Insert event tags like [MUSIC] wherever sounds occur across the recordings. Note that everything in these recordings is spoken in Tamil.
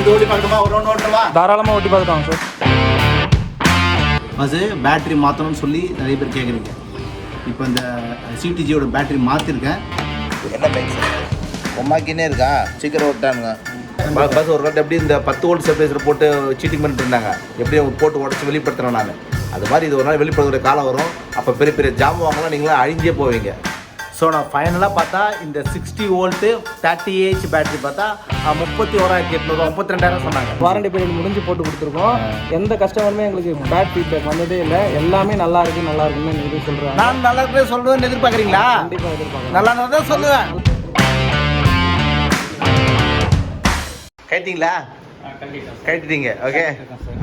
இது ஓடி பார்க்கணுமா? ஒரு ரவுண்ட் ஓட்டவா தாராளமாக ஓட்டி பார்த்துட்டாங்க சார். அது பேட்டரி மாற்றணும்னு சொல்லி நிறைய பேர் கேட்குறீங்க இப்போ இந்த சிடிஜியோட பேட்டரி மாற்றிருக்கேன் என்ன பைக் சார் பொம்மாக்கினே இருக்கா? சீக்கிரம் ஓட்டானுங்க பஸ் ஒரு வாட்டி எப்படி இந்த பத்து வோல்ட் ஸ்டெபிலைசர் போட்டு சீட்டிங் பண்ணிட்டு இருந்தாங்க? எப்படி அவங்க போட்டு உடச்சி வெளிப்படுத்துகிறேன் நான். அது மாதிரி இது ஒரு நாள் வெளிப்படுத்துகிற காலம் வரும். அப்போ பெரிய பெரிய ஜாம் வாங்கலாம். நீங்களாம் அழிஞ்சே போவீங்க. ஸோ நான் ஃபைனலாக பார்த்தா இந்த sixty volt thirty AH battery பார்த்தா முப்பத்தி ஓராயிரத்தி எட்நூறுவா முப்பத்தி ரெண்டாயிரம் சொன்னாங்க. வாரண்டி பீரியட் முடிஞ்சு போட்டு கொடுத்துருக்கோம். எந்த கஸ்டமருமே எங்களுக்கு பேட் ஃபீட்பேக் வந்ததே இல்லை. எல்லாமே நல்லா இருக்கு நல்லா இருக்குன்னு எங்களுக்கு சொல்கிறாங்க நான் நல்லா இருக்கே சொல்லுவேன்னு எதிர்பார்க்குறீங்களா? கண்டிப்பாக எதிர்பார்க்கலாம் நல்லா தான் சொல்லுவேன். கேட்டிங்களா? கேட்டுட்டீங்க ஓகே?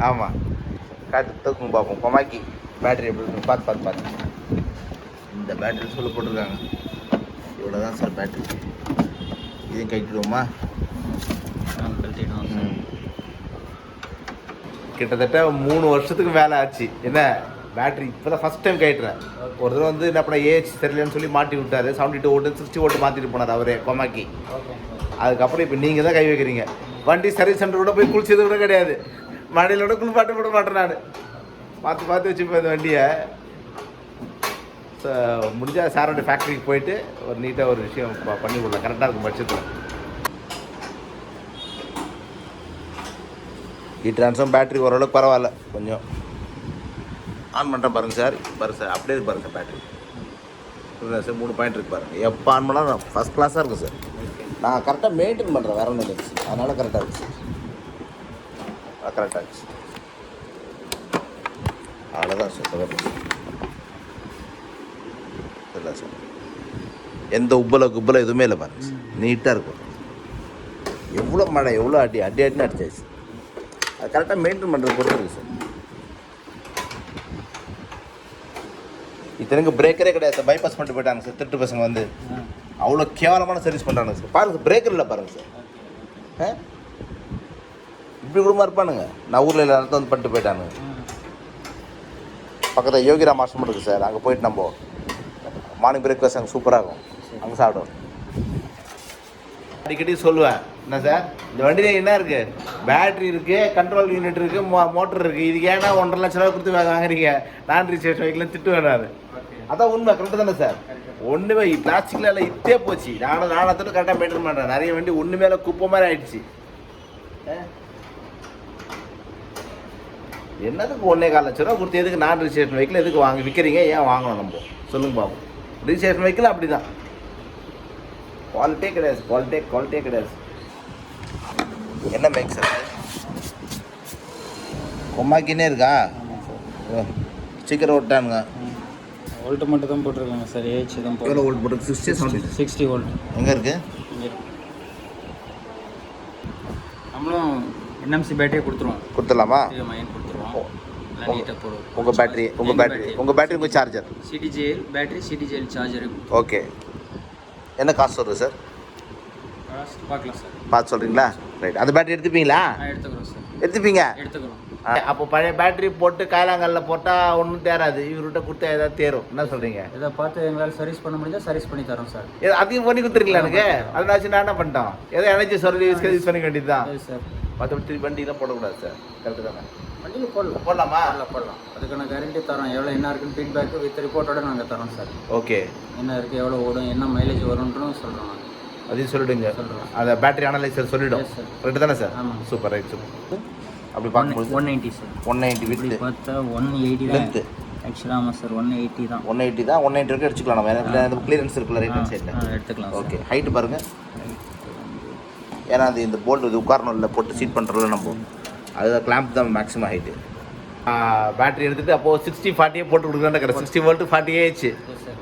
ஆமாம் காட்டு தூக்குங்க பார்ப்போம் கொமாக்கி பேட்டரி எப்படி பார்த்து பார்த்து பார்த்து இந்த பேட்டரி சொல்ல போட்டிருக்காங்க. இவ்வளோ தான் சார் பேட்டரி. இதையும் கட்டிடுவோமா ம். கிட்டத்தட்ட மூணு வருஷத்துக்கு மேலே ஆச்சு. என்ன? பேட்டரி இப்போ தான் ஃபஸ்ட் டைம் கேட்டுறேன் ஒரு தடவை வந்து என்ன பண்ண ஏஜ் தெரியலன்னு சொல்லி மாட்டி விட்டாரு. செவன்டி டூ ஓட்டு சிக்ஸ்டி ஓட்டு மாற்றிட்டு போனார் அவரே கொமாக்கி. அதுக்கப்புறம் இப்போ நீங்கள் தான் கை வைக்கிறீங்க. வண்டி சர்வீஸ் சென்டர் கூட போய் குளிச்சது கூட கிடையாது. மழையில கூட குளிப்பாட்ட விட மாட்டேன் நான். பார்த்து பார்த்து வச்சுப்பேன் இந்த வண்டியை. ஸோ முடிஞ்சால் சாரோட ஃபேக்ட்ரிக்கு போயிட்டு ஒரு நீட்டாக ஒரு விஷயம் பண்ணி கொடுக்கலாம். கரெக்டாக இருக்கும் பட்சத்தில். இ ட்ரான்ஸும் பேட்டரி ஓரளவுக்கு பரவாயில்ல. கொஞ்சம் ஆன் பண்ணுறேன் பாருங்கள் சார். பாருங்க சார். அப்படியே பாருங்கள் சார் பேட்டரி சார். மூணு பாயிண்ட் இருக்கு பாருங்கள் எப்போ ஆன் பண்ணாலும் ஃபஸ்ட் கிளாஸாக இருக்கும் சார். நான் கரெக்டாக மெயின்டைன் பண்ணுறேன் வேற ஒன்றும் இல்லை சார். அதனால் கரெக்டாக இருக்குது சார். கரெக்டாக இருக்குது சார். அவ்வளோதான் சார். சார் எந்த உப்பல குப்பல எதுவுமே இல்லை பாருங்க. நீட்டாக இருக்கும். எவ்வளோ மழை எவ்வளோ அடி அடி அடின்னு அடிச்சாச்சு. அது கரெக்டாக மெயின்டைன் பண்ணுறது பொறுத்து இருக்குது சார் இத்தனைக்கு பிரேக்கரே கிடையாது சார் பைபாஸ் பண்ணிட்டு போயிட்டாங்க சார் திருட்டு பசங்க வந்து. அவ்வளோ கேவலமான சர்வீஸ் பண்ணுறாங்க சார் பாருங்க சார் பிரேக்கர் இல்லை பாருங்க சார் இப்படி கூட இருப்பானுங்க. நான் ஊரில் இல்லை வந்து பண்ணிட்டு போயிட்டானுங்க. பக்கத்தில் யோகிராம் ஆசிரமம் இருக்குது சார் அங்கே போயிட்டு நம்ம மார்னிங் பிரேக்ஃபாஸ்ட் அங்கே சூப்பராக இருக்கும். அங்கே சாப்பிடுவோம். அடிக்கடி சொல்லுவேன் என்ன சார் இந்த வண்டியில் என்ன இருக்கு? பேட்டரி இருக்கு கண்ட்ரோல் யூனிட் இருக்கு மோட்டர் இருக்கு. இதுக்கு ஏன்னா ஒன்றரை லட்ச ரூபா கொடுத்து வாங்க- வாங்குறீங்க? நான் ரிசர்ச் வைக்கல திட்டு வேணாரு அதான் உண்மை கரெக்டு தானே சார் ஒன்றுமே பிளாஸ்டிக்ல எல்லாம் இத்தே போச்சு. நானும் நானத்தோட கரெக்டாக மெயின்டைன் பண்ணுறேன் நிறைய வண்டி ஒன்று மேலே குப்பை மாதிரி ஆயிடுச்சு? என்னதுக்கு ஒன்றே கால் லட்ச ரூபா கொடுத்து எதுக்கு நான் ரிஜிஸ்ட்ரேஷன் வைக்கல எதுக்கு வாங்க விற்கிறீங்க ஏன் வாங்கணும் நம்ம? சொல்லுங்க பாப்போம். ரிஜிஸ்ட்ரேஷன் வைக்கல அப்படி தான் குவாலிட்டியே கிடையாது குவாலிட்டியே குவாலிட்டியே கிடையாது. என்ன மேக் சார் கொம்மாக்கினே இருக்கா? சீக்கிரம் விட்டானுங்க வோல்ட்டு மட்டும் தான் போட்டிருக்காங்க சார் ஏஹெச் தான் எவ்வளோ வோல்ட் போட்டு? சிக்ஸ்டி செவன்டி சிக்ஸ்டி வோல்ட் எங்கே இருக்குது நம்மளும் என்எம்சி பேட்டரியே கொடுத்துருவோம். கொடுத்துடலாமா? கொடுத்துருவோம். உங்கள் பேட்டரி உங்கள் பேட்டரி உங்கள் பேட்டரி உங்கள் charger CDJL battery CDJL charger okay என்ன காசு வருது சார் பார்க்கலாம் சார் பார்த்து சொல்கிறீங்களா ரைட் அந்த பேட்டரி எடுத்துப்பீங்களா? எடுத்துக்கிறோம் சார் எடுத்துப்பீங்க? எடுத்துக்கிறோம். அப்போ பழைய பேட்டரி போட்டு காயலாங்கல்ல போட்டால் ஒன்றும் தேராது. இவர்கிட்ட கொடுத்தா ஏதாவது தேரும். என்ன சொல்கிறீங்க இதை பார்த்து எங்களால் சர்வீஸ் பண்ண முடிஞ்சா சர்வீஸ் பண்ணி தரோம் சார் அதையும் பண்ணி கொடுத்துருங்களா எனக்கு? அதனாச்சும் நான் என்ன பண்ணிட்டோம்? ஏதோ எனர்ஜி சர்வீஸ் யூஸ் பண்ணிக்க வேண்டியது தான் சார் மற்றபடி திருப்பி வண்டியெலாம் போடக்கூடாது சார். கரெக்டு தானே? வண்டியில் போடலாம். போடலாமா? போடலாம் போடலாம். அதுக்கான கேரண்டி தரோம். எவ்வளோ என்ன இருக்குன்னு ஃபீட்பேக்கு வித் ரிப்போர்ட்டோட நாங்கள் தரோம் சார். ஓகே என்ன இருக்குது எவ்வளோ ஓடும் என்ன மைலேஜ் வரும்ன்றதும் சொல்கிறோம் நாங்கள் அதையும் சொல்லிடுங்க. சொல்கிறோம் அந்த பேட்டரி அனலைசர் சொல்லிடும். கரெக்டு தானே சார்? ஆமாம். சூப்பர் ரைட் சூப்பர் அப்படி பார்க்கும்போது one eighty sir one ninety with பார்த்தா ஒன் எயிட்டி தான். லென்த்து ஆக்சுவலாக ஆமாம் சார் ஒன் எயிட்டி தான். ஒன் எயிட்டி தான் ஒன் நைன்ட்டி வரைக்கும் அடிச்சுக்கலாம் நம்ம. கிளியரன்ஸ் இருக்குல்ல ரைட் ஹேண்ட் சைடில் எடுத்துக்கலாம் ஓகே ஹைட்டு பாருங்க. ஏன்னா அது இந்த போல்ட் இது உட்காரணும் இல்லை போட்டு சீட் பண்ணுறோம்ல நம்ம. அதுதான் கிளாம்ப் தான் மேக்ஸிமம் ஹைட்டு பேட்டரி எடுத்துட்டு அப்போது சிக்ஸ்டி ஃபார்ட்டியே போட்டு கொடுக்குறேன் கிடையாது sixty volt forty AH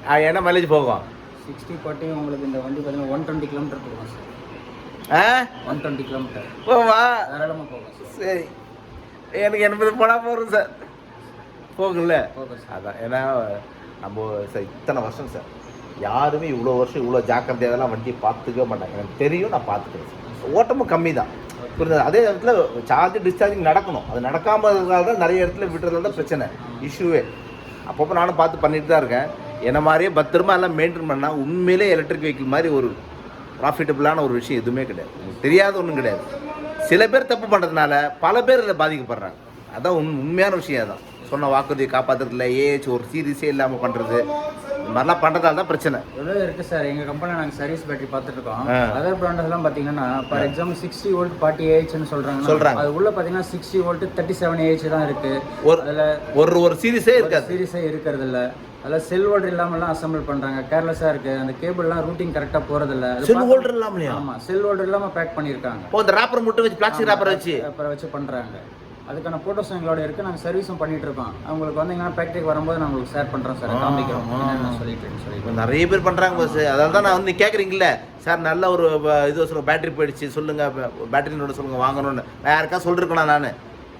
sir என்ன மைலேஜ் போகும்? சிக்ஸ்டி ஃபார்ட்டி உங்களுக்கு இந்த வண்டி பார்த்தீங்கன்னா ஒன் டுவெண்ட்டி கிலோமீட்டர் போகும் சார் ஆ? ஒன் டுவெண்ட்டி கிலோமீட்டர் போவா தாராளமாக போகும் சார். எனக்கு எண்பது போனால் போதும் சார் போகும்ல? அதான் ஏன்னா நம்ம சார் இத்தனை வருஷம் சார் யாருமே இவ்வளோ வருஷம் இவ்வளோ ஜாக்கிரதையாகலாம் வண்டியை பார்த்துக்கவே மாட்டாங்க. எனக்கு தெரியும் நான் பார்த்துக்கிறேன் சார் ஓட்டமும் கம்மி தான் புரிஞ்சது அதே இடத்துல சார்ஜ் டிஸ்சார்ஜிங் நடக்கணும். அது நடக்காமல் இருக்கிறதால தான் நிறைய இடத்துல விட்டுறதால தான் பிரச்சனை. இஷ்யூவே அப்பப்போ நானும் பார்த்து பண்ணிட்டு தான் இருக்கேன். என்ன மாதிரியே பத்திரமா எல்லாம் மெயின்டைன் பண்ணால் உண்மையிலே எலக்ட்ரிக் வெஹிக்கிள் மாதிரி ஒரு ப்ராஃபிட்டபுளான ஒரு விஷயம் எதுவுமே கிடையாது. தெரியாத ஒன்றும் கிடையாது. சில பேர் தப்பு பண்ணுறதுனால பல பேர் இதில் பாதிக்கப்படுறாங்க. அதான் உண் உண்மையான விஷயம் தான் சொன்ன வாக்குறுதியை காப்பாற்றுறதுல ஏஹெச் ஒரு சீரியஸே இல்லாமல் பண்ணுறது மாதிரிலாம் பண்ணுறதால தான் பிரச்சனை. எவ்வளோ இருக்கு சார்? எங்க கம்பெனியில் நாங்கள் சர்வீஸ் பேட்டரி ஆ. அதர் பிராண்டஸ் எல்லாம் பார்த்தீங்கன்னா for example sixty volt forty ஏஹெச்னு சொல்றாங்க சொல்றாங்க. அது உள்ள பார்த்தீங்கன்னா sixty volt thirty seven AH தான் இருக்கு. ஒரு அதில் ஒரு ஒரு சீரியஸே இருக்காது. சீரியஸே இருக்கிறது இல்ல அதில் செல் ஹோல்டர் இல்லாமலாம் அசம்பிள் பண்றாங்க. கேர்லெஸ்ஸாக இருக்கு. அந்த கேபிள்லாம் ரூட்டிங் கரெக்டாக போறதில்ல. அது செல் ஹோல்டர் இல்லாமலையா? ஆமா. செல் ஹோல்டர் இல்லாம பேக் பண்ணியிருக்காங்க. இப்போ இந்த ராப்பர் மட்டும் வச்சு பிளாஸ்டிக் ராப்பர் வச்சு. அப்புறம் வச்சு பண்றாங்க. அதுக்கான ஃபோட்டோஸ் எங்களோட இருக்கு. நாங்கள் சர்வீஸும் பண்ணிட்டு இருக்கோம். அவங்களுக்கு வந்தீங்கன்னா ஃபேக்ட்ரிக்கு வரும்போது நான் உங்களுக்கு ஷேர் பண்றோம் சார் காமிக்கிறோம். என்னென்ன சொல்லிட்டு இப்போ நிறைய பேர் பண்ணுறாங்க பஸ் அதனால தான் நான் வந்து கேட்குறீங்கள சார் நல்ல ஒரு இது சொல்லுங்க பேட்டரி போயிடுச்சு. சொல்லுங்கள் பேட்டரினோட சொல்லுங்கள் வாங்கணும்னு. நான் யாருக்கா சொல்லிருக்கேனா நான்.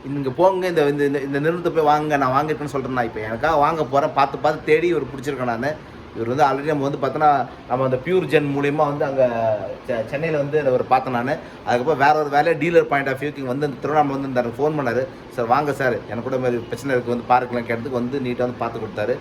இங்கே போங்க இந்த இந்த நிறுவனத்தை போய் வாங்க நான் வாங்கியிருக்கேன்னு சொல்கிறேன் நான் இப்போ எனக்காக வாங்க போகிறேன் பார்த்து பார்த்து தேடி இவர் பிடிச்சிருக்கேன் நான். இவர் வந்து ஆல்ரெடி நம்ம வந்து பார்த்தோன்னா நம்ம அந்த பியூர் ஜென் மூலியமாக வந்து அங்கே சென்னையில் வந்து ஒரு பார்த்தேன் நான். அதுக்கப்புறம் வேற ஒரு வேலையை டீலர் பாயிண்ட் ஆஃப் வியூக்கு வந்து இந்த திருவண்ணாமலை வந்து இந்த ஃபோன் பண்ணார். சார் வாங்க சார். எனக்கு கூட மாதிரி பிரச்சனை இருக்குது வந்து பார்க்கலாம். கேட்டதுக்கு வந்து நீட்டாக வந்து பார்த்து கொடுத்தாரு.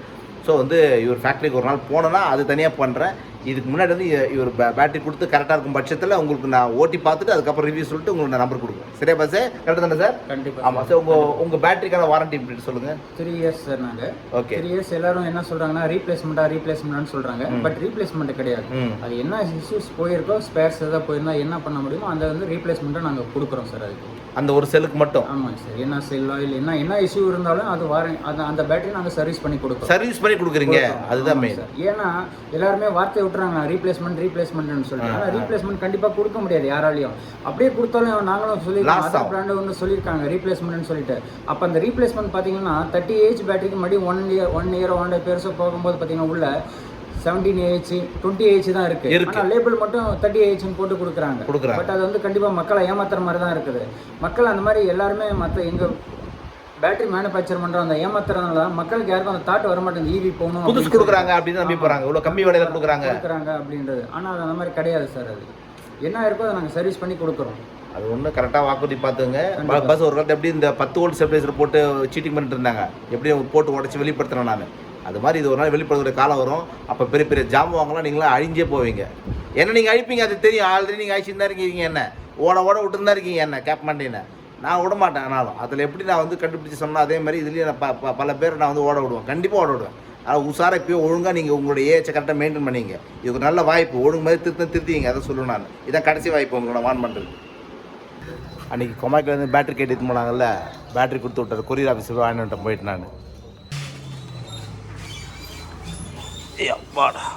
ஸோ வந்து இவர் ஃபேக்ட்ரிக்கு ஒரு நாள் போனேன்னா அது தனியாக பண்ணுறேன் இதுக்கு முன்னாடி வந்து இவர் பேட்டரி கொடுத்து கரெக்டாக இருக்கும் பட்சத்தில் உங்களுக்கு நான் ஓட்டி பார்த்துட்டு அதுக்கப்புறம் ரிவ்யூ சொல்லிட்டு உங்களுக்கு நான் நம்பர் கொடுக்குறேன். சரியா பாஸ் கரெக்டாக தானே சார் கண்டிப்பா ஆமாம் சார் உங்கள் உங்கள் பேட்டரிக்கான வாரண்டி இப்படி சொல்லுங்கள் த்ரீ இயர்ஸ் சார் நாங்க. ஓகே த்ரீ இயர்ஸ் எல்லாரும் என்ன சொல்றாங்கன்னா ரீப்ளேஸ்மெண்ட்டா ரீப்ளேஸ்மெண்ட்னு சொல்றாங்க. பட் ரீப்ளேஸ்மெண்ட் கிடையாது. அது என்ன இஷ்யூஸ் போயிருக்கோ ஸ்பேர்ஸ் ஏதாவது போயிருந்தா என்ன பண்ண முடியுமோ அந்த வந்து ரீப்ளேஸ்மெண்ட்டை நாங்கள் கொடுக்குறோம் சார் அதுக்கு. அந்த ஒரு செல்லுக்கு மட்டும்? ஆமாங்க சார் என்ன செல்லோ இல்லை என்ன என்ன இஷ்யூ இருந்தாலும் அது வார அந்த அந்த பேட்டரி நாங்கள் சர்வீஸ் பண்ணி கொடுக்குறோம். சர்வீஸ் பண்ணி கொடுக்குறீங்க. அதுதான் மெயின். ஏன்னா எல்லாருமே வார்த்தை விட்டுறாங்க ரீப்ளேஸ்மெண்ட் ரீப்ளேஸ்மெண்ட்னு சொல்லிட்டு. ரீப்ளேஸ்மெண்ட் கண்டிப்பா கொடுக்க முடியாது யாராலையும். அப்படியே கொடுத்தாலும் நாங்களும் Loss அதர். பிராண்டு வந்து சொல்லியிருக்காங்க. ரீப்ளேஸ்மெண்ட்னு சொல்லிட்டு. அப்போ அந்த ரீப்ளேஸ்மெண்ட் பார்த்தீங்கன்னா தேர்ட்டி ஏஜ் பேட்டரிக்கு மறுபடியும் one year one year one பெருசாக போகும்போது பார்த்தீங்கன்னா உள்ள செவன்டீன் ஏஹெச் டுவெண்ட்டி ஏஹெச் தான் இருக்கு. ஆனால் லேபிள் மட்டும் தேர்ட்டி ஏஹெச்னு போட்டு கொடுக்குறாங்க. பட் அது வந்து கண்டிப்பா மக்களை ஏமாத்துற மாதிரி தான் இருக்குது. மக்கள் அந்த மாதிரி எல்லாருமே மற்ற எங்க பேட்டரி மேனுஃபேக்சர் பண்ற அந்த ஏமாத்துறதுனால தான் மக்களுக்கு யாருக்கும் அந்த தாட் வர மாட்டேங்குது ஈவி போகணும் புதுசு கொடுக்குறாங்க அப்படின்னு நம்பி போகிறாங்க இவ்வளோ கம்மி விலையில கொடுக்குறாங்க. கொடுக்குறாங்க அப்படின்றது. ஆனா அது அந்த மாதிரி கிடையாது சார் அது. என்ன இருக்கோ அதை நாங்கள் சர்வீஸ் பண்ணி கொடுக்குறோம். அது ஒன்று கரெக்டாக வாக்குறுதி பார்த்துங்க பஸ் ஒரு காலத்து எப்படி இந்த பத்து வோல்ட் ஸ்டெபிலைசர் போட்டு சீட்டிங் பண்ணிட்டு இருந்தாங்க. எப்படி போட்டு உடச்சி வெளிப்படுத்துறேன் நான். அது மாதிரி இது ஒரு நாள் வெளிப்படுத்துகிற காலம் வரும். அப்போ பெரிய பெரிய ஜாம் வாங்கலாம். நீங்களாம் அழிஞ்சே போவீங்க. என்ன நீங்கள் அழிப்பீங்க? அது தெரியும். ஆல்ரெடி நீங்கள் அழிச்சுட்டு தான் இருக்கீங்க. என்ன? ஓட ஓட விட்டுன்னு தான் இருக்கீங்க. என்ன? கேப் மாட்டேன்னு நான் விட மாட்டேன் ஆனாலும். அதில் எப்படி நான் வந்து கண்டுபிடிச்சி சொன்னால் அதே மாதிரி இதுலேயே நான் ப- பல பேர் நான் வந்து ஓட விடுவேன். கண்டிப்பாக ஓட விடுவேன். ஆனால் உஷாராக இப்போயே ஒழுங்காக நீங்கள் உங்களுடைய ஏச்சை கரெக்டாக மெயின்டைன் பண்ணீங்க. இது நல்ல வாய்ப்பு. ஒழுங்கு மாதிரி திருத்தம் திருத்திங்க. அதை சொல்லணும் நான். இதான் கடைசி வாய்ப்பு உங்களோட வான் பண்ணுறது அன்றைக்கி கொமாக்கிலேருந்து பேட்டரி கேட்டு போனாங்கல்ல? பேட்டரி கொடுத்து விட்டார். கொரியர் ஆஃபீஸில் வாங்கிட்டு போயிட்டு நான். அப்பாடா.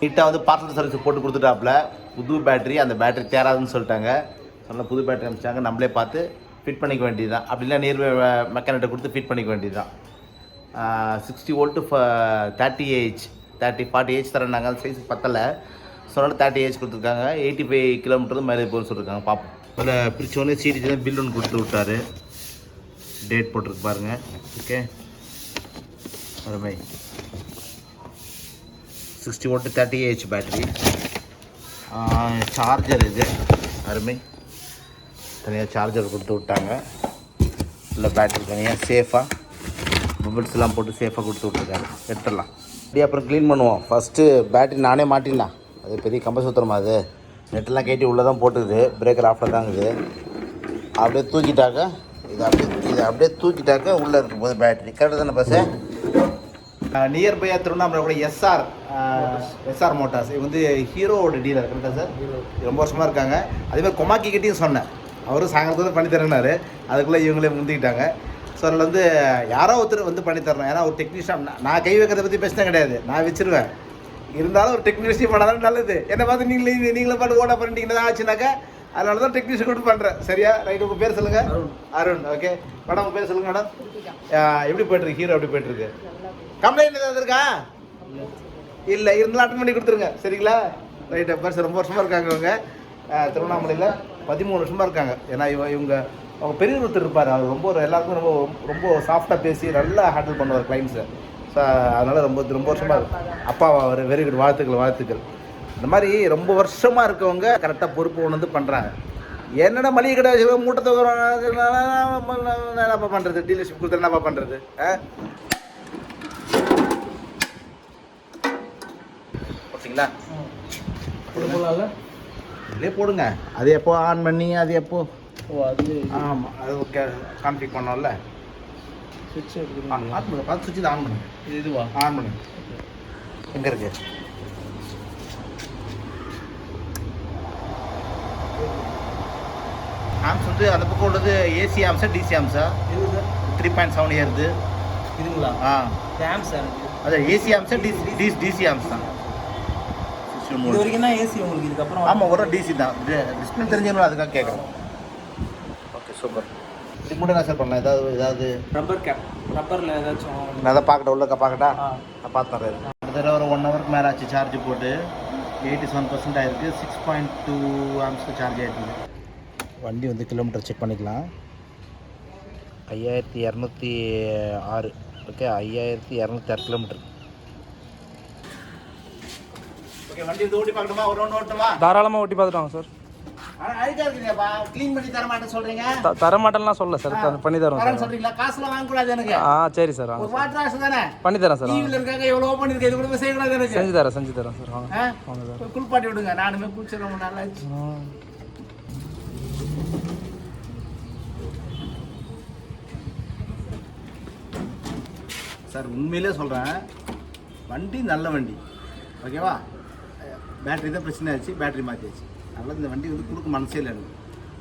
நீட்டாக வந்து பார்சல் சர்வீஸ் போட்டு கொடுத்துட்டாப்புல. புது பேட்டரி அந்த பேட்டரி தேராதுன்னு சொல்லிட்டாங்க. சொன்ன புது பேட்டரி அனுப்பிச்சாங்க நம்மளே பார்த்து ஃபிட் பண்ணிக்க வேண்டியது தான் அப்படி இல்லை நியர்பை மெக்கானிட்ட கொடுத்து ஃபிட் பண்ணிக்க வேண்டியது தான் sixty volt thirty AH thirty forty AH தரேன்னாங்க அந்த சைஸ் பத்தலை. சொன்னால் தேர்ட்டி ஏஜ் கொடுத்துருக்காங்க. எயிட்டி ஃபைவ் கிலோமீட்டர் மேலே போக சொல்லியிருக்காங்க பார்ப்போம். அதில் பிரித்தோடனே சீரிஸ் தான் பில் ஒன்று கொடுத்து விட்டாரு. டேட் போட்டிருக்கு பாருங்கள் ஓகே அருமை. Sixty volt thirty AH battery charger இது. அருமை. தனியாக சார்ஜர் கொடுத்து விட்டாங்க. இல்லை பேட்டரி தனியாக சேஃபாக மொபைல்ஸ் எல்லாம் போட்டு சேஃபாக கொடுத்து விட்ருக்காரு எடுத்துடலாம். அப்படியே அப்புறம் க்ளீன் பண்ணுவோம். ஃபஸ்ட்டு பேட்டரி நானே மாட்டிடலாம் அது பெரிய கம்பசூத்திரமா அது. நெட்டெல்லாம் கேட்டி உள்ளே தான் போட்டுக்குது பிரேக்கர் ஆஃபில் தாங்குது அப்படியே தூக்கிட்டாக்க இது அப்படியே இது அப்படியே தூக்கிட்டாக்க உள்ளே இருக்கும் போது பேட்டரி கரெக்டாக தானே பஸ்ஸு நியர்பையாக திருவண்ணாமலை கூட எஸ்ஆர் எஸ்ஆர் மோட்டார்ஸ் இது வந்து ஹீரோவோட டீலர் கரெக்டாக சார் ரொம்ப வருஷமாக இருக்காங்க. அதே மாதிரி கொமாக்கி கிட்டேயும் சொன்னேன். அவரும் சாயங்காலத்துல பண்ணி தரேன்னாரு அதுக்குள்ளே இவங்களே முந்திக்கிட்டாங்க. ஸோ அதில் வந்து யாரோ ஒருத்தர் வந்து பண்ணி தரணும் ஏன்னா ஒரு டெக்னீஷியன் நான் கை வைக்கிறத பற்றி பேசினே கிடையாது. நான் வச்சிருவேன். இருந்தாலும் ஒரு டெக்னீஷியன் பண்ணாதான் நல்லது. என்னை பார்த்து நீங்களே நீங்களே பாட்டு ஓட பண்ணிட்டீங்கன்னா ஆச்சுனாக்கா அதனால தான் டெக்னீஷியன் கூட பண்ணுறேன் சரியா? ரைட் உங்கள் பேர் சொல்லுங்கள் அருண். ஓகே மேடம் உங்கள் பேர் சொல்லுங்கள் மேடம் எப்படி போயிட்டுருக்கு ஹீரோ எப்படி போயிட்டுருக்கு கம்ப்ளைண்ட் ஏதாவது இருக்கா? இல்லை இருந்தாலும் அட்டன் பண்ணி கொடுத்துருங்க. சரிங்களா? ரைட்டு பர்ஸ் ரொம்ப வருஷமாக இருக்காங்க இவங்க. திருவண்ணாமலையில். பதிமூணு வருஷமாக இருக்காங்க. ஏன்னா இவ இவங்க அவங்க பெரிய ஒருத்தர் இருப்பார். அவர் ரொம்ப ஒரு எல்லாருக்கும் ரொம்ப ரொம்ப சாஃப்டாக பேசி நல்லா ஹேண்டில் பண்ணுவார் கிளைண்ட்ஸை ஸோ அதனால் ரொம்ப ரொம்ப வருஷமாக இருக்கும் அப்பாவா அவர் வெரி குட் வாழ்த்துக்கள் வாழ்த்துக்கள். இந்த மாதிரி ரொம்ப வருஷமாக இருக்கவங்க கரெக்டாக பொறுப்பு உணர்ந்து பண்ணுறாங்க என்னடா மளிகை கடை வச்சு மூட்டை என்னப்பா பண்ணுறது டீலர்ஷிப் கொடுத்து என்னப்பா பண்ணுறது ஆ? ஓகேங்களா? இதிலே போடுங்க. அது எப்போ ஆன் பண்ணி அது எப்போ? ஓ அது ஆமாம் அது கான்ஃபிக் பண்ணோம்ல. சுவிட்ச் ஆன் பண்ணுங்க பார்த்து சுவிட்ச் ஆன் பண்ணுங்க இது இதுவா? ஆன் பண்ணுங்க எங்கே இருக்கு? ஆம்ஸ் வந்து அந்த பக்கம் உள்ளது ஏசி ஆம்ஸா டிசி ஆம்ஸா த்ரீ பாயிண்ட் செவன் ஏறுது. இதுங்களா? ஆ. எனக்கு? அது ஏசி ஆம்ஸா டிசி டிசி ஆம்ஸ் தான் இது வரைக்கும் தான் ஏசி உங்களுக்கு இதுக்கப்புறம் ஆமாம் ஒரு டிசி தான். டிஸ்பிளே தெரிஞ்சவங்களும் அதுக்காக கேட்குறோம் ஓகே சூப்பர் இதுக்கு மட்டும் என்ன சார் பண்ணலாம். ஏதாவது ஏதாவது ரப்பர் கேப் ரப்பரில் ஏதாச்சும் நான் அதை பார்க்கட்டா உள்ளக்க பார்க்கட்டா? நான் பார்த்துறேன். கிட்டத்தட்ட ஒரு ஒன் ஹவருக்கு மேலே ஆச்சு சார்ஜ் போட்டு. எயிட்டி செவன் பர்சன்ட் ஆயிருக்கு சிக்ஸ் பாயிண்ட் டூ ஆம்ஸ்க்கு சார்ஜ் ஆயிருக்கு வண்டி வந்து கிலோமீட்டர் செக் பண்ணிக்கலாம். ஐயாயிரத்தி இரநூத்தி ஆறு. ஓகே ஐயாயிரத்தி இரநூத்தி ஆறு கிலோமீட்டர் ஓகே வண்டி வந்து ஓட்டி பார்க்கணுமா ஒரு ரவுண்ட் ஓட்டுமா தாராளமாக ஓட்டி சார் ஆனால் இருக்குங்கப்பா க்ளீன் பண்ணி தர மாட்டேன் சொல்கிறீங்க த தர மாட்டேன்லாம் சொல்ல சார் பண்ணி தரோம் சார் சொல்கிறீங்களா காசுலாம் வாங்கக்கூடாது எனக்கு. ஆ சரி சார் வாங்க வாட்டர் ஆசை தானே? பண்ணி தரேன் சார் வாங்க டிவியில் இருக்காங்க எவ்வளோ பண்ணிருக்கு. இது கூட செய்யக்கூடாது எனக்கு. செஞ்சு தரேன் செஞ்சு தரேன் சார் வாங்க? வாங்க சார் குளிப்பாட்டி விடுங்க. நானுமே குளிச்சு ரொம்ப நல்லா ஆச்சு. ஆ. சார் உண்மையிலே சொல்கிறேன் வண்டி நல்ல வண்டி. ஓகேவா பேட்டரி தான் பிரச்சனை ஆச்சு பேட்டரி மாற்றியாச்சு அதனால் இந்த வண்டி வந்து கொடுக்க மனசே இல்லை எனக்கு.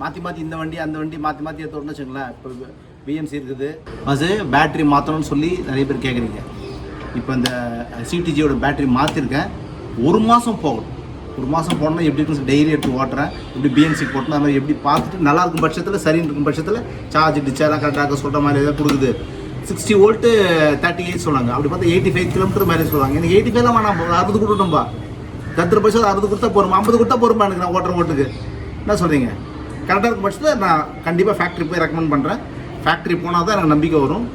மாற்றி மாற்றி இந்த வண்டி அந்த வண்டி மாற்றி மாற்றி எடுத்தோம்னு வச்சுங்களேன் இப்போ பிஎம்சி இருக்குது. பஸ்ஸு பேட்டரி மாற்றணும்னு சொல்லி நிறைய பேர் கேட்குறீங்க இப்போ இந்த சிடிஜியோட பேட்டரி மாற்றிருக்கேன் ஒரு மாதம் போகணும். ஒரு மாதம் போனால் எப்படி இருக்கும் டெய்லி எடுத்து ஓட்டுறேன். எப்படி பிஎன்சி போட்டணும் அது மாதிரி எப்படி பார்த்துட்டு நல்லா இருக்கும் பட்சத்தில் சரின்னு இருக்கும் பட்சத்தில் சார்ஜ் டிச்சாலாம் கரெக்டாக சொல்கிற மாதிரி ஏதாவது கொடுக்குது. சிக்ஸ்டி வோல்ட்டு தேர்ட்டி எயிட் சொன்னாங்க. அப்படி பார்த்தா எயிட்டி ஃபைவ் கிலோமீட்டர் மாதிரி சொல்லுவாங்க எனக்கு எயிட்டி ஃபைவ்லாம் வேணாம் அறுபது கொடுக்கணும்பா கத்துற பட்சம் அறுபது கொடுத்தா போகிறோம் ஐம்பது கொடுத்தா போகிறோம்பா எனக்கு நான் ஓட்டுற ஓட்டுக்கு? என்ன சொல்கிறீங்க கரெக்டாக இருக்கும் பட்சத்தில் நான் கண்டிப்பாக ஃபேக்ட்ரி போய் ரெக்கமெண்ட் பண்ணுறேன் ஃபேக்ட்ரி போனால் தான் எனக்கு நம்பிக்கை வரும்.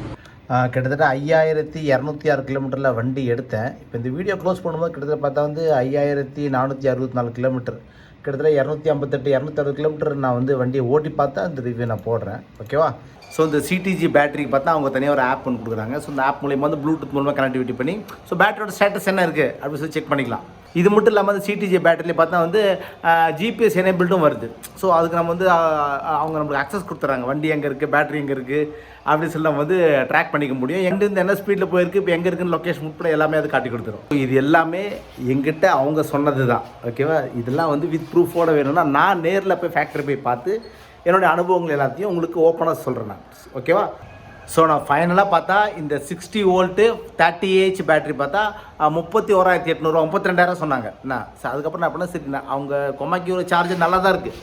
கிட்டத்தட்ட ஐயாயிரத்தி இரநூத்தி ஆறு கிலோமீட்டரில் வண்டி எடுத்தேன். இப்போ இந்த வீடியோ க்ளோஸ் பண்ணும்போது கிட்டத்தட்ட பார்த்தா வந்து ஐயாயிரத்தி நானூற்றி அறுபத்தி நாலு கிலோமீட்டர் கிட்டத்தட்ட இரநூத்தி ஐம்பத்தெட்டு இரநூத்தி அறுபது கிலோமீட்டர் நான் வந்து வண்டியை ஓட்டி பார்த்தா அந்த ரிவ்யூ நான் போடுறேன். ஓகேவா ஸோ இந்த சிடிஜி பேட்டரிக்கு பார்த்தா அவங்க தனியாக ஒரு ஆப் ஒன்று கொடுக்குறாங்க. ஸோ இந்த ஆப் மூலியமாக வந்து ப்ளூடூத் மூலமாக கனெக்டிவிட்டி பண்ணி ஸோ பேட்டரியோட ஸ்டேட்டஸ் என்ன இருக்குது அப்படின்னு சொல்லி செக் பண்ணிக்கலாம். இது மட்டும் இல்லாமல் அந்த சிடிஜி பேட்டரியில் பார்த்தா வந்து ஜிபிஎஸ் எனேபிள்டும் வருது. ஸோ அதுக்கு நம்ம வந்து அவங்க நம்மளுக்கு அக்சஸ் கொடுத்துறாங்க. வண்டி எங்கே இருக்குது பேட்டரி எங்கே இருக்குது அப்படின்னு சொல்லி நம்ம வந்து ட்ராக் பண்ணிக்க முடியும். எங்கேருந்து என்ன ஸ்பீடில் போயிருக்கு இப்போ எங்கே இருக்குன்னு லொக்கேஷன் உட்பட எல்லாமே அது காட்டி கொடுத்துரும். இது எல்லாமே எங்கிட்ட அவங்க சொன்னது தான் ஓகேவா இதெல்லாம் வந்து வித் ப்ரூஃபோட வேணும்னா நான் நேரில் போய் ஃபேக்ட்ரி போய் பார்த்து என்னுடைய அனுபவங்கள் எல்லாத்தையும் உங்களுக்கு ஓப்பனாக சொல்கிறேன் நான். ஓகேவா ஸோ நான் ஃபைனலாக பார்த்தா இந்த sixty volt thirty A H battery பார்த்தா முப்பத்தி ஓராயிரத்தி எட்நூறுவா முப்பத்தி ரெண்டாயிரம் சொன்னாங்க. என்ன? சரி, அதுக்கப்புறம் நான் அப்படின்னா சரி நான் அவங்க கொமாக்கி ஒரு சார்ஜர் நல்லா தான் இருக்குது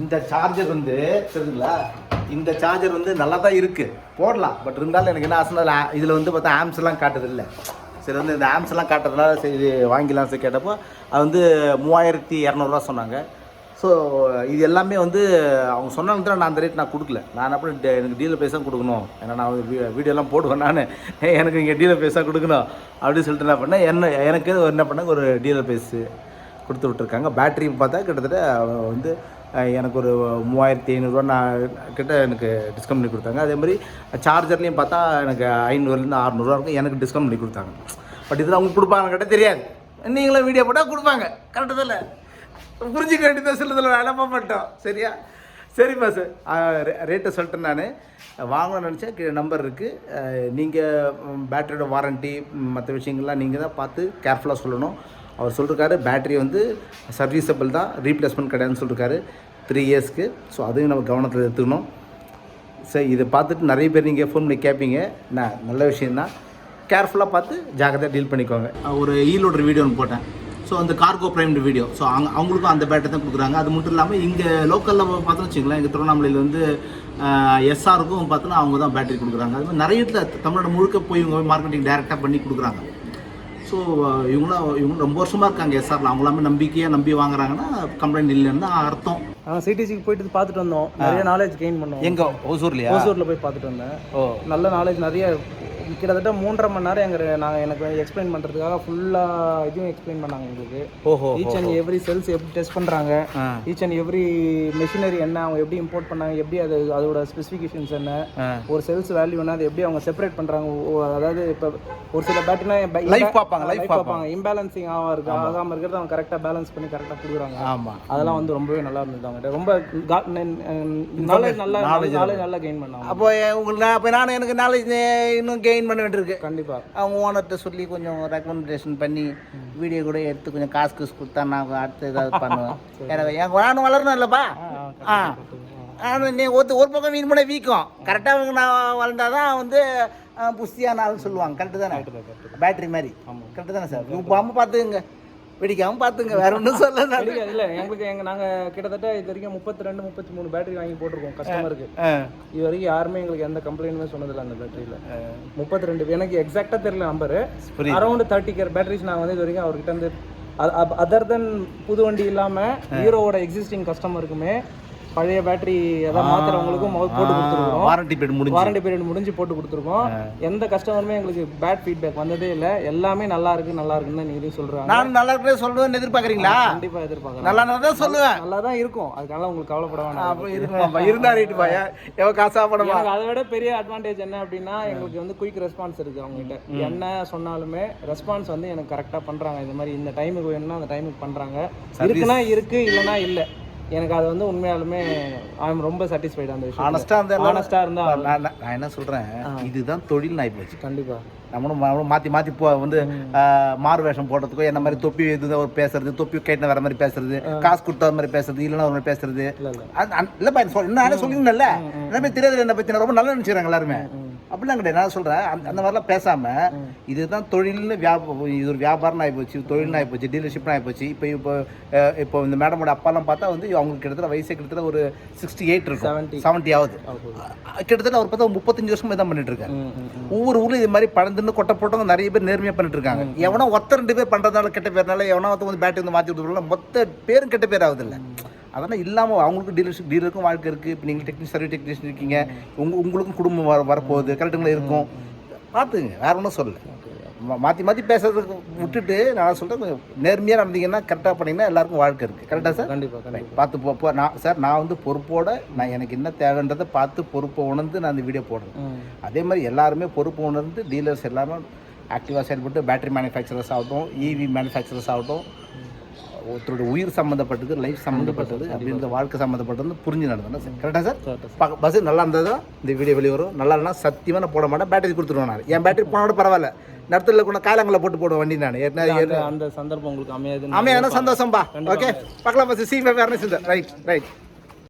இந்த சார்ஜர் வந்து தெரியுங்களா இந்த சார்ஜர் வந்து நல்லா தான் இருக்குது போடலாம். பட் இருந்தாலும் எனக்கு என்ன ஆசை இதில் வந்து பார்த்தா ஆம்ஸ்லாம் எல்லாம் காட்டுது இல்லை. சரி வந்து இந்த ஆம்ஸ் எல்லாம் காட்டுறதுனால சரி இது வாங்கிக்கலாம் சரி கேட்டப்போ அது வந்து மூவாயிரத்தி இரநூறுவா சொன்னாங்க. ஸோ இது எல்லாமே வந்து அவங்க சொன்னாங்க நான் அந்த ரேட் நான் கொடுக்கல. நான் அப்படி டே- எனக்கு டீலர் பேச கொடுக்கணும். ஏன்னா நான் வந்து வீடியோலாம் போடுவேன் நான். [LAUGHS] எனக்கு இங்கே டீலர் பேச கொடுக்கணும். அப்படின்னு சொல்லிட்டு என்ன பண்ணேன்? என்ன எனக்கு என்ன பண்ணாங்க ஒரு டீலர் பேஸு கொடுத்து விட்ருக்காங்க பேட்டரி பார்த்தா கிட்டத்தட்ட அவங்க வந்து எனக்கு ஒரு மூவாயிரத்தி ஐநூறுரூவா நான் கிட்ட எனக்கு டிஸ்கவுண்ட் பண்ணி கொடுத்தாங்க. அதே மாதிரி சார்ஜர்லேயும் பார்த்தா எனக்கு ஐநூறுலேருந்து அறநூறுவா இருக்கும். எனக்கு டிஸ்கவுண்ட் பண்ணி கொடுத்தாங்க. பட் இதில் அவங்க கொடுப்பாங்க கிட்ட தெரியாது. நீங்களும் வீடியோ போட்டால் கொடுப்பாங்க. கரெக்டு தான்? புரிஞ்சுக்க வேண்டியதான் சொல்லுதில்ல வேலைப்பா மாட்டோம். சரியா? சரிப்பா சார். ரேட்டை சொல்லிட்டேன் நான். வாங்கணும்னு நினச்சா கீழே நம்பர் இருக்குது நீங்கள் பேட்டரியோட வாரண்ட்டி மற்ற விஷயங்கள்லாம் நீங்கள் தான் பார்த்து கேர்ஃபுல்லாக சொல்லணும். அவர் சொல்லிருக்காரு பேட்டரி வந்து சர்வீஸபிள் தான் ரீப்ளேஸ்மெண்ட் கிடையாதுன்னு சொல்லிருக்காரு. த்ரீ இயர்ஸ்க்கு ஸோ அதையும் நம்ம கவனத்தில் எடுத்துக்கணும். சரி இதை பார்த்துட்டு நிறைய பேர் நீங்கள் ஃபோன் பண்ணி கேட்பீங்க நான் நல்ல விஷயந்தான் கேர்ஃபுல்லாக பார்த்து ஜாக்கிரதையாக டீல் பண்ணிக்கோங்க. ஒரு ஈலோடர் வீடியோ ஒன்று போட்டேன். ஸோ அந்த கார்கோ பிரைம்டு வீடியோ ஸோ அங்கே அவங்களுக்கும் அந்த பேட்டரி தான் கொடுக்குறாங்க. அது மட்டும் இல்லாமல் இங்கே லோக்கலில் பார்த்தோன்னு வச்சுங்களேன் இங்கே திருவண்ணாமலையில் வந்து எஸ்ஆருக்கும் பார்த்தோன்னா அவங்க தான் பேட்டரி கொடுக்குறாங்க. அது மாதிரி நிறைய இடத்துல தமிழ்நாடு முழுக்க போய் இவங்க மார்க்கெட்டிங் டைரெக்டாக பண்ணி கொடுக்குறாங்க. ஸோ இவங்களாம் இவங்க ரொம்ப வருஷமாக இருக்காங்க எஸ்ஆரில் அவங்களாமே நம்பிக்கையாக நம்பி வாங்குறாங்கன்னா கம்ப்ளைண்ட் இல்லைன்னு அர்த்தம். ஆ சிடிசிக்கு போயிட்டு பார்த்துட்டு வந்தோம். நிறைய நாலேஜ் கெயின் பண்ணோம். எங்கே? ஓசூர்லையா? ஓசூரில் போய் பார்த்துட்டு வந்தேன். ஓ. நல்ல நாலேஜ் நிறைய கிட்டத்தட்ட மூன்றரை மணி நேரம் எங்க நான் எனக்கு எக்ஸ்பிளைன் பண்ணுறதுக்காக ஃபுல்லாக இதுவும் எக்ஸ்பிளைன் பண்ணாங்க எங்களுக்கு. ஓஹோ ஈச் அண்ட் எவ்ரி செல்ஸ் எப்படி டெஸ்ட் பண்ணுறாங்க ஈச் அண்ட் எவ்ரி மிஷினரி என்ன அவங்க எப்படி இம்போர்ட் பண்ணாங்க எப்படி அது அதோட ஸ்பெசிஃபிகேஷன்ஸ் என்ன ஒரு செல்ஸ் வேல்யூ என்ன அதை எப்படி அவங்க செப்பரேட் பண்ணுறாங்க அதாவது இப்போ ஒரு சில பேட்டரினா Life பார்ப்பாங்க, life பார்ப்பாங்க. இம்பேலன்சிங் ஆகா இருக்கு ஆகாமல் இருக்கிறது அவங்க கரெக்டாக பேலன்ஸ் பண்ணி கரெக்டாக கொடுக்குறாங்க. ஆமாம் அதெல்லாம் வந்து ரொம்பவே நல்லா இருந்தது அவங்ககிட்ட. ரொம்ப நாலேஜ் நல்லா நாலேஜ் நல்லா கெயின் பண்ணாங்க. அப்போ உங்களுக்கு நான் இப்போ நான் எனக்கு நாலேஜ் இன்னும் கெயின் பண்ண வேண்டியிருக்கு. கண்டிப்பா. அவங்க ஓனர்கிட்ட சொல்லி கொஞ்சம் ரெக்கமெண்டேஷன் பண்ணி வீடியோ கூட எடுத்து கொஞ்சம் காசு கீசு கொடுத்தா நான் அடுத்து ஏதாவது [LAUGHS] பண்ணுவேன். எனக்கு என் நானும் வளரணும் இல்லைப்பா? ஆ ஆனால் நீ ஒருத்த ஒரு பக்கம் வீண் பண்ண வீக்கம். கரெக்டாக நான் வளர்ந்தாதான் வந்து ஆ, புஸ்தியான ஆள் சொல்லுவாங்க. கரெக்டு தானே? பேட்டரி மாதிரி. கரெக்டு தானே சார்? உப்பாமல் பார்த்துக்குங்க. வெடிக்காமல் பார்த்துங்க வேற ஒன்றும் சொல்ல இல்ல எங்களுக்கு எங்க நாங்க கிட்டத்தட்ட இது வரைக்கும் முப்பத்தி ரெண்டு முப்பத்தி மூணு பேட்டரி வாங்கி போட்டிருக்கோம் கஸ்டமருக்கு இது வரைக்கும் யாருமே எங்களுக்கு எந்த கம்ப்ளைண்ட்டுமே சொன்னதில்ல அந்த பேட்டரியில முப்பத்தி ரெண்டு எனக்கு எக்ஸாக்டா தெரியல நம்பரு. அரௌண்ட் தேர்ட்டி கேர் பேட்டரிஸ் நான் வந்து இது வரைக்கும் அவர்கிட்ட இருந்து அதர் தென் புது வண்டி இல்லாம ஹீரோவோட எக்ஸிஸ்டிங் கஸ்டமருக்குமே பழைய பேட்டரி எதாவது மாத்துறவங்களுக்கும் போட்டு கொடுத்துருக்கோம் வாரண்டி பீரியட் முடிஞ்சு. வாரண்டி பீரியட் முடிஞ்சு போட்டு கொடுத்துருக்கோம். எந்த கஸ்டமருமே எங்களுக்கு பேட் ஃபீட்பேக் வந்ததே இல்லை. எல்லாமே நல்லா இருக்கு நல்லா இருக்குன்னு நீங்க சொல்றாங்க. நான் நல்லா இருக்கிறத சொல்லுவேன்னு எதிர்பார்க்குறீங்களா? கண்டிப்பா எதிர்பார்க்கலாம் நல்லா தான் சொல்லுவேன். நல்லா தான் இருக்கும். அதுக்காக உங்களுக்கு கவலைப்பட வேணாம். அப்போ இருக்கணும்ப்பா இருந்தா ரைட்டு பாயா எவ்வளோ காசா பணமா? அதை விட பெரிய அட்வான்டேஜ் என்ன அப்படின்னா எங்களுக்கு வந்து குயிக் ரெஸ்பான்ஸ் இருக்கு அவங்க கிட்ட என்ன சொன்னாலுமே ரெஸ்பான்ஸ் வந்து எனக்கு கரெக்டா பண்றாங்க. இந்த மாதிரி இந்த டைமுக்கு வேணும்னா அந்த டைமுக்கு பண்றாங்க. இருக்குன்னா இருக்கு இல்லைன்னா இல்ல. எனக்கு அது வந்து உண்மையாலுமே ஐ ரொம்ப சாட்டிஸ்ஃபைடு அந்த விஷயம் ஆனஸ்டா அந்த ஆனஸ்டா இருந்தா நான் நான் நான் என்ன சொல்றேன்? இதுதான் தொழில் நாய் போச்சு கண்டிப்பா. நம்மளும் நம்மளும் மாத்தி மாத்தி போ வந்து மாறு வேஷம் போடுறதுக்கோ என்ன மாதிரி தொப்பி இது ஒரு பேசுறது தொப்பி கைட்டின வர மாதிரி பேசுறது காசு கொடுத்த மாதிரி பேசுறது இல்லைன்னா ஒரு மாதிரி பேசுறது. இல்லப்பா இது சொல் என்ன எல்லாமே தெரியாது என்ன பத்தி ரொம்ப நல்லா நினைச்சுறாங்க எல்லாருமே. அப்படிலாம் கிடையாது. நான் சொல்றேன் அந்த அந்த மாதிரிலாம் பேசாம இதுதான் தொழில்னு வியாபாரம் இது ஒரு வியாபாரம் ஆகி போச்சு தொழில் ஆகி போச்சு டீலர்ஷிப் ஆகி போச்சு. இப்போ இப்போ இப்போ இந்த மேடமோட அப்பாலாம் பார்த்தா வந்து அவங்களுக்கு கிட்டத்தட்ட வயசே கிட்டத்தட்ட ஒரு சிக்ஸ்டி எயிட் இருக்கும். 70. செவன்ட்டி ஆகுது. கிட்டத்தட்ட அவர் பார்த்தா முப்பத்தஞ்சு வருஷமா தான் பண்ணிட்டு இருக்காரு. ஒவ்வொரு ஊர்லயும் இது மாதிரி பழந்துன்னு கொட்டை போட்டவங்க நிறைய பேர் நேர்மையா பண்ணிட்டு இருக்காங்க. எவனோ ஒருத்தர் ரெண்டு பேர் பண்றதுனால கெட்ட பேர்னால எவனோ வந்து பேட்டரி வந்து மாத்தி கொடுத்துருக்கலாம் மொத்த பேரும் கெட்ட பேர் ஆகுது இல்ல அதெல்லாம் இல்லாம அவங்களுக்கும் டீலர்ஷிப் டீலருக்கும் வாழ்க்கை இருக்கு. இப்போ நீங்க டெக்னிக் சர்வீஸ் டெக்னீஷியன் இருக்கீங்க. உங்க உங்களுக்கும் குடும்பம் வர வரப்போகுது. கரெக்டுங்களா இருக்கும். பார்த்துங்க வேற ஒன்றும் சொல்லல. மா- மாத்தி மாத்தி பேசுறதுக்கு விட்டுட்டு நான் சொல்றேன். கொஞ்சம் நேர்மையா நடந்தீங்கன்னா கரெக்டா பண்ணீங்கன்னா எல்லாருக்கும் வாழ்க்கை இருக்கு. கரெக்டா சார் கண்டிப்பா கண்டிப்பா. பார்த்து போ நான் சார் நான் வந்து பொறுப்போட நான் எனக்கு என்ன தேவைன்றதை பார்த்து பொறுப்பை உணர்ந்து நான் இந்த வீடியோ போடுறேன். அதே மாதிரி எல்லாருமே பொறுப்பு உணர்ந்து டீலர்ஸ் எல்லாரும் ஆக்டிவாக செயல்பட்டு பேட்டரி மேனுஃபேக்சரர்ஸ் ஆகட்டும் இவி மேனுஃபேக்சரர்ஸ் ஆகட்டும் ஒருத்தரோட உயிர் சம்மந்தப்பட்டது லைஃப் சம்மந்தப்பட்டது அப்படின்ற வாழ்க்கை சம்மந்தப்பட்டது புரிஞ்சு நடந்தேன் கரெக்டாக சார். பஸ் நல்லா இருந்தது? தான் இந்த வீடியோ வெளியே வரும் நல்லா இல்லைனா சத்தியமாக நான் போட மாட்டேன் பேட்டரி கொடுத்துருவேன் நான். என் பேட்டரி போன கூட பரவாயில்ல. நடத்துல கூட காலங்களை போட்டு போடுவேன் வண்டி நான். ஏற்கனவே அந்த- சந்தர்ப்பம் உங்களுக்கு அமையாது அமையான சந்தோஷம்பா. ஓகே பார்க்கலாம் பஸ் சி ஃபேவர்னஸ் ரைட் ரைட்